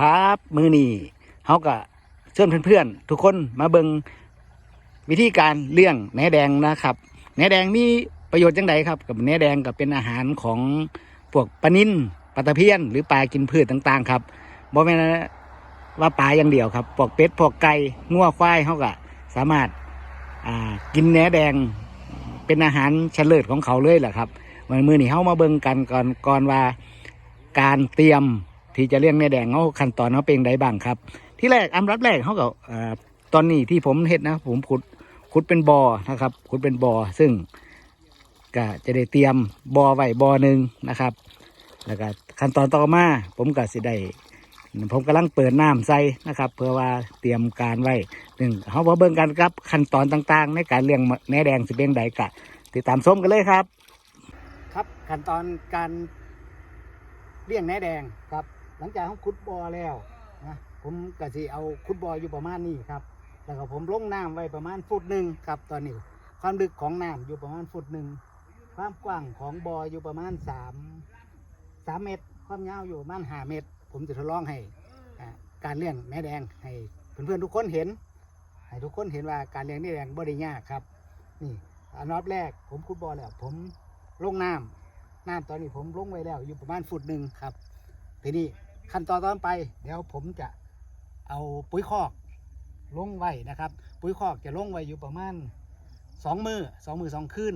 ครับ มือนีเขาก็เชิญเพื่อนๆทุกคนมาเบิงวิธีการเลี้ยงแหนแดงนะครับแหนแดงมีประโยชน์จังไดครับ กับแหนแดงก็เป็นอาหารของพวกปลานิ่นปลาตะเพียนหรือปลากินพืชต่างๆ ครับบ่แม่นว่าปลาอย่างเดียวครับพวกเป็ดพวกไก่งัวควายเขาก็สามารถกินแหนแดงเป็นอาหารเฉลิดของเขาเลยแหละครับมือนี้เขามาเบิงกันก่อนก่อนว่าการเตรียม ที่จะเลี้ยงแม่แดงเขาขั้นตอนเขาเป็นไดบ้างครับ ที่แรกอันดับแรกเขาก็เอ่อตอนนี้ที่ผมเห็ดนะผมขุดขุดเป็นบอ่อนะครับขุดเป็นบอ่อซึ่งก็จะได้เตรียมบอ่อไว้บอ่อหนึ่งนะครับ แล้วก็ขั้นตอนต่อมาผมก็สิได้ผมกำลังเปิดน้ำใส่นะครับ เพื่อว่าเตรียมการไว้หนึ่งเขามาเบิ่งกันครับขั้นตอนต่างๆ ในการเลี้ยงแม่แดงสิเป็นไดกะติดตามชมกันเลยครับ ครับขั้นตอนการเลี้ยงแหนแดงครับ หลังจากเขาขุดบ่อแล้วนะผมก็สิเอาขุดบ่ออยู่ประมาณนี้ครับแล้วก็ผมลงน้ำไว้ประมาณฟุตหนึ่งครับตอนนี้ ความลึกของน้ำอยู่ประมาณฟุตหนึ่งความกว้างของบ่ออยู่ประมาณสามสามเมตร ความยาวอยู่ประมาณห้าเมตร ผมจะทดลองให้การเลี้ยงแหนแดงให้เพื่อนๆทุกคนเห็นให้ทุกคนเห็นว่าการเลี้ยงแหนแดงบ่ได้ยากครับ นี่อันดับแรกผมขุดบ่อแล้วผมลงน้ำน้ำตอนนี้ผมลงไว้แล้วอยู่ประมาณฟุตหนึ่งครับทีนี้ ขั้นตอนตอนไป เดี๋ยวผมจะเอาปุ๋ยคอกลงไว้นะครับ ปุ๋ยคอกจะลงไว้อยู่ประมาณสองมือสองมือสองคืน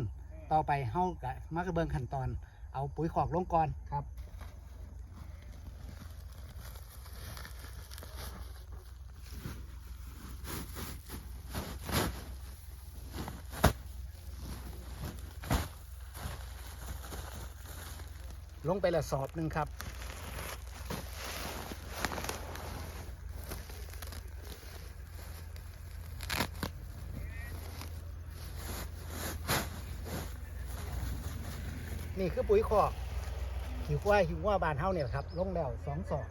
ต่อไปเฮากะมากระเบิงขั้นตอน เอาปุ๋ยคอกลงก่อนครับลงไปละสอบหนึ่งครับ นี่คือปุ๋ยคอกหิวกล้วยหิวว่าบานเฮาเนี่ยครับลงแล้วสองสอบ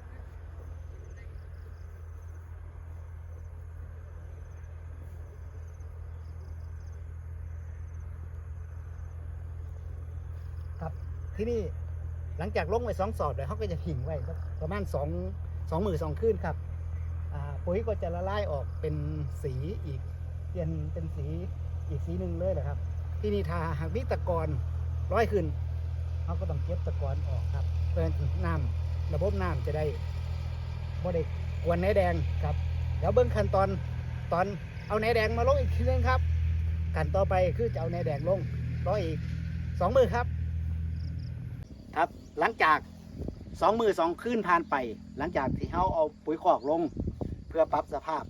ครับที่นี่หลังจากลงไปสองสอบแล้วเขาก็จะทิ้งไว้ประมาณสองสองมือสองคืนครับปุ๋ยก็จะละลายออกเป็นสีอีกเปลี่ยนเป็นสีอีกสีหนึ่งเลยนะครับ ที่นี่ถ้าหากมีตะกอนร้อยขึ้น เขาก็ต้องเก็บตะกอนออกครับเพื่อน้ำระบบน้ำจะได้บ่ได้กวนแนแดงครับเดี๋ยวเบิ้งขั้นตอนตอนเอาแนแดงมาลงอีกทีนึงครับขั้นต่อไปคือจะเอาแนแดงลงรออีกสองมือครับ ครับหลังจากสองมือสองคืนผ่านไป หลังจากที่เขาเอาปุ๋ยคอกลง เพื่อปรับสภาพ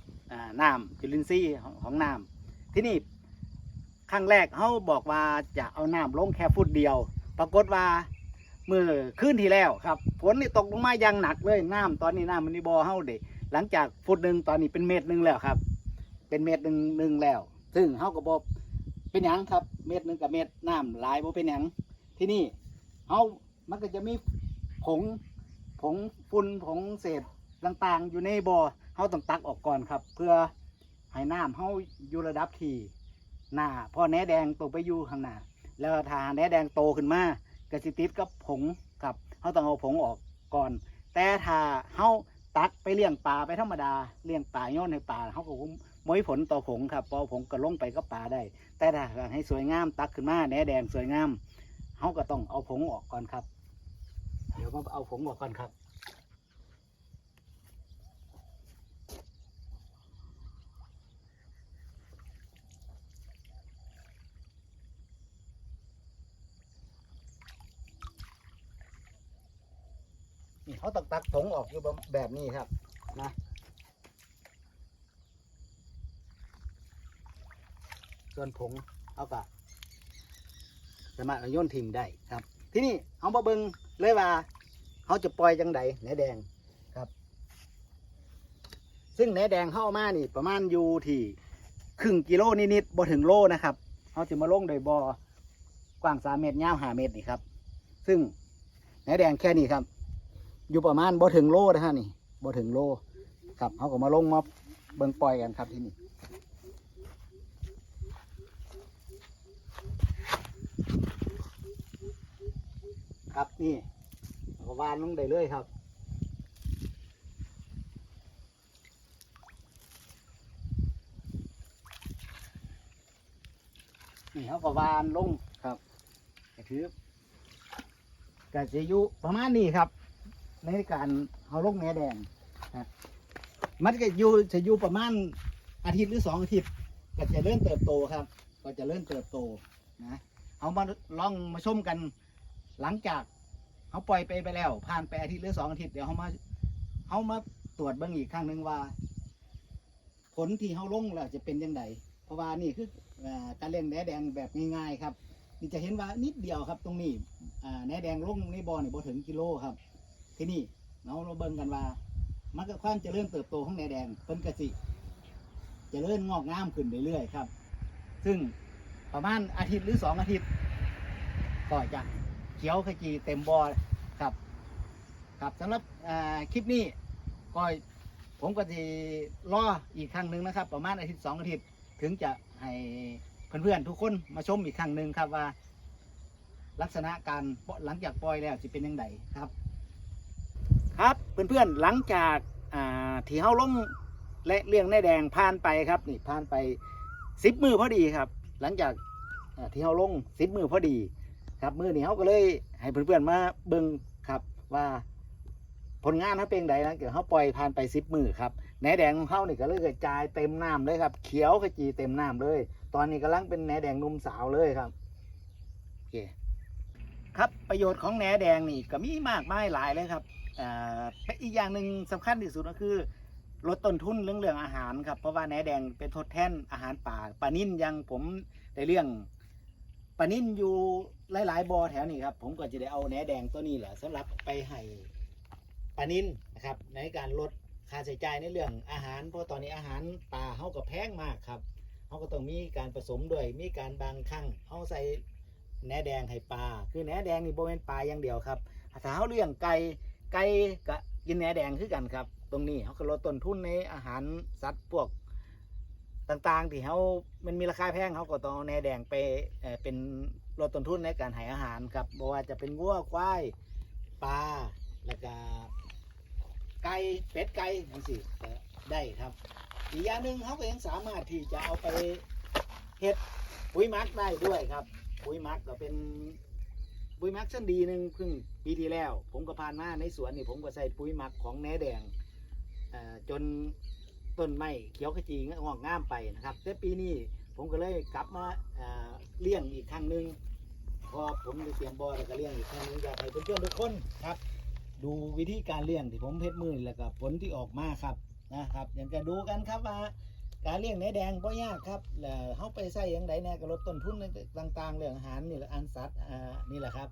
น้ำจุลินทรีย์ของน้ำที่นี่ครั้งแรกเขาบอกว่าจะเอาน้ำลงแค่ฟุตเดียว ปรากฏว่ามือขึ้นที่แล้วครับฝนนี่ตกลงมาอย่างหนักเลยน้ำตอนนี้น้ำมันในบ่อเฮาเด็หลังจากฟุตหนึ่งตอนนี้เป็นเมตรหนึ่งแล้วครับ เป็นเมตรหนึ่งหนึ่งแล้ว ซึ่งเฮาก็บอกเป็นหยังครับ เมตรหนึ่งกับเมตรน้ำหลายบ่เป็นหยังที่นี่เอามันก็จะมีผงผงฝุ่นผงเศษต่างๆ อยู่ในบ่อเขาต้องตักออกก่อนครับ เพื่อให้น้ำเขาอยู่ระดับที่หน้าพอแหนแดงตกไปอยู่ข้างหน้า แล้วถ้าแหนแดงโตขึ้นมากระสิติดกับผงครับเขาต้องเอาผงออกก่อน แต่ถ้าเขาตักไปเลี้ยงปลาไปธรรมดาเลี้ยงปลาโยนในปลาเขาก็มวยผลต่อผงครับพอผงก็ลงไปกับปลาได้ แต่ถ้าอยากให้สวยงามตักขึ้นมาแหนแดงสวยงามเขาก็ต้องเอาผงออกก่อนครับ เดี๋ยวมาเอาผงออกก่อนครับ เขาตักตักผงออกอยู่แบบนี้ครับนะส่วนผงเอากะสามารถโย่นทิ้งได้ครับ ที่นี่เอามาเบิงเลยว่าเขาจะปล่อยจังใดแหนแดงครับ ซึ่งแหนแดงเข้ามานี่ ประมาณอยู่ที่ครึ่งกิโลนิดๆบ่ถึงโลนะครับเขาจะมาลงโดยบ่อกว้างสามเมตรยาวห้าเมตรนี่ครับ ซึ่งแหนแดงแค่นี้ครับ อยู่ประมาณบ่ถึงโลนะฮะนี่บ่ถึงโลครับเขาก็มาลงมาเบิ่งปล่อยกันครับที่นี่ครับนี่ก็วานลงได้เลยครับนี่เขาก็วานลงครับกระถือกระจิยุประมาณนี้ครับ ในการเขาลงแหนแดงครับมันก็อยู่จะอยู่ประมาณอาทิตย์หรือสองอาทิตย์ ก็จะเริ่มเติบโตครับ ก็จะเริ่มเติบโตนะเอามาลองมาชมกัน หลังจากเขาปล่อยไปไปแล้ว ผ่านไปอาทิตย์หรือสองอาทิตย์เดี๋ยวเขามาเขามาตรวจเบิ่งอีกครั้งหนึ่งว่า ผลที่เขาลงแล้วจะเป็นยังไงเพราะว่านี่คือการเลี้ยงแหนแดงแบบง่ายๆครับนี่จะเห็นว่านิดเดียวครับตรงนี้แหนแดงลงในบ่อนี่บ่ถึงกิโลครับ ที่นี่เราเราเบิ่งกันว่า มันก็ความเจริญเติบโตของแหนแดงเพิ่นกสิเจริญงอกงามขึ้นเรื่อยๆครับ ซึ่งประมาณอาทิตย์หรือสองอาทิตย์ก็จะเขียวขจีเต็มบ่อครับ ครับสำหรับคลิปนี้ก็ผมก็จะรออีกครั้งหนึ่งนะครับ ประมาณอาทิตย์สองอาทิตย์ถึงจะให้เพื่อนๆทุกคนมาชมอีกครั้งหนึ่งครับว่า ลักษณะการหลังจากปล่อยแล้วจะเป็นยังไงครับ ครับเพื่อนๆหลังจากาที่เฮาลงและเลี้ยงแน่แดงผ่านไปครับนี่ผ่านไปสิบมือพอดีครับ หลังจากาที่เฮาลงสิบมือพอดี ครับมือนี้เฮาก็เลยให้เพื่อนๆมาเบิ่งครับว่าผลงานเขาเป็นไดนะเกิดเขาปล่อยผ่านไปสิบมือครับแหนแดงของเขานี่ก็เลยกระจายเต็มน้ำเลยครับ เขียวขจีเต็มน้ำเลย ตอนนี้กำลังเป็นแหนแดงนุ่มสาวเลยครับโอเคครับประโยชน์ของแหนแดงนี่ก็มีมากมายหลายเลยครับ เป็นอีกอย่างหนึ่งสำคัญที่สุดก็คือ ลดต้นทุนเรื่องเรื่องอาหารครับเพราะว่าแหนแดงเป็นทดแทนอาหารป่าปลานิ่นอยังผมได้เรื่องปลานิ่นอยู่หลาย ๆบ่อแถวนี้ครับผมก็จะได้เอาแหนแดงตัวนี้แหละสำหรับไปให้ปลานิ่นนะครับ ในการลดค่าใช้จ่ายในเรื่องอาหาร เพราะตอนนี้อาหารป่าเขาก็แพงมากครับเขาก็ต้องมีการผสมด้วยมีการบางครั้งเขาใส่แหนแดงให้ปลาคือแหนแดงนี่โบเป็นปลาอย่างเดียวครับถ้าเขาเลี้ยงไก่ ไก่ก็กินแหนแดงคือกันครับ ตรงนี้เขาก็ลดต้นทุนในอาหารสัตว์พวกต่างๆ ที่เขามันมีราคาแพงเขาก็ต้องเอาแหนแดงไปเป็นลดต้นทุนในการให้อาหารครับบ่ว่าจะเป็นวัวควายปลาแล้วก็ไก่เป็ดไก่นั่นสิได้ครับ อีกอย่างหนึ่งเขาก็ยังสามารถที่จะเอาไปเฮ็ดปุ๋ยมักได้ด้วยครับ ปุ๋ยมักก็เป็น ปุ๋ยหมักชั้นดีหนึ่งเพิ่งปีที่แล้ว ผมก็ผ่านมาในสวนนี่ผมก็ใส่ปุ๋ยหมักของแหนแดงจนต้นไม้เขียวขจีงอกงามไปนะครับ แต่ปีนี้ผมก็เลยกลับมาเลี้ยงอีกครั้งหนึ่งพอผมเตรียมบ่อแล้วก็เลี้ยงอีกครั้งนึงอยากให้เพื่อนๆทุกคนครับ ดูวิธีการเลี้ยงที่ผมเพชรมือแล้วก็ผลที่ออกมาครับนะครับอย่างก็ดูกันครับว่า การเลี้ยงในแดงบ่ยากครับแล้วเขาไปใส่อย่างไงเนี่ยก็ลดต้นทุนต่างๆ เรื่องอาหารนี่แหละอันสัตว์อ่านี่แหละครับ